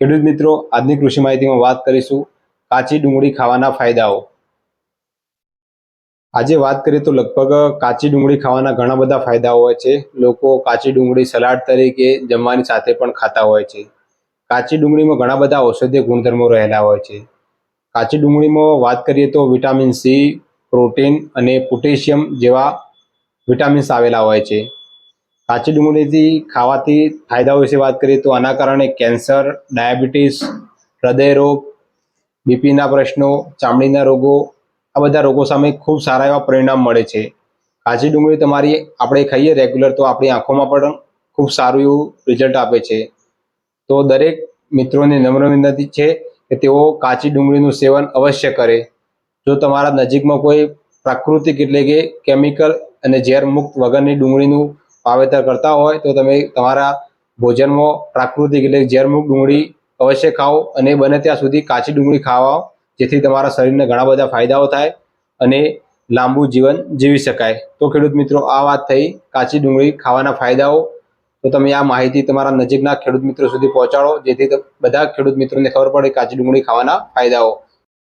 ખેડૂત મિત્રો, આજની કૃષિ માહિતીમાં વાત કરીશું કાચી ડુંગળી ખાવાના ફાયદાઓ. આજે વાત કરીએ તો લગભગ કાચી ડુંગળી ખાવાના ઘણા બધા ફાયદાઓ હોય છે. લોકો કાચી ડુંગળી સલાડ તરીકે જમવાની સાથે પણ ખાતા હોય છે. કાચી ડુંગળીમાં ઘણા બધા ઔષધીય ગુણધર્મો રહેલા હોય છે. કાચી ડુંગળીમાં વાત કરીએ તો વિટામિન સી, પ્રોટીન અને પોટેશિયમ જેવા વિટામિન્સ આવેલા હોય છે. કાચી ડુંગળીથી ખાવાથી ફાયદાઓ વિશે વાત કરીએ તો આના કારણે કેન્સર, ડાયાબિટીસ હૃદયરોગ બીપીના પ્રશ્નો, ચામડીના રોગો, આ બધા રોગો સામે ખૂબ સારા એવા પરિણામ મળે છે. કાચી ડુંગળી તમારી આપણે ખાઈએ રેગ્યુલર તો આપણી આંખોમાં પણ ખૂબ સારું એવું રિઝલ્ટ આપે છે. તો દરેક મિત્રોને નમ્ર વિનંતી છે કે તેઓ કાચી ડુંગળીનું સેવન અવશ્ય કરે. જો તમારા નજીકમાં કોઈ પ્રાકૃતિક એટલે કે કેમિકલ અને ઝેર મુક્ત વગરની ડુંગળીનું વાવેતર કરતા હોય તો તમે તમારા ભોજનમાં પ્રાકૃતિક એટલે ઝેરમુક્ત ડુંગળી અવશ્ય ખાઓ અને બને ત્યાં સુધી કાચી ડુંગળી ખાવા જેથી તમારા શરીરને ઘણા બધા ફાયદાઓ થાય અને લાંબુ જીવન જીવી શકાય. તો ખેડૂત મિત્રો, આ વાત થઈ કાચી ડુંગળી ખાવાના ફાયદાઓ. તો તમે આ માહિતી તમારા નજીકના ખેડૂત મિત્રો સુધી પહોંચાડો, જેથી બધા ખેડૂત મિત્રોને ખબર પડે કાચી ડુંગળી ખાવાના ફાયદાઓ.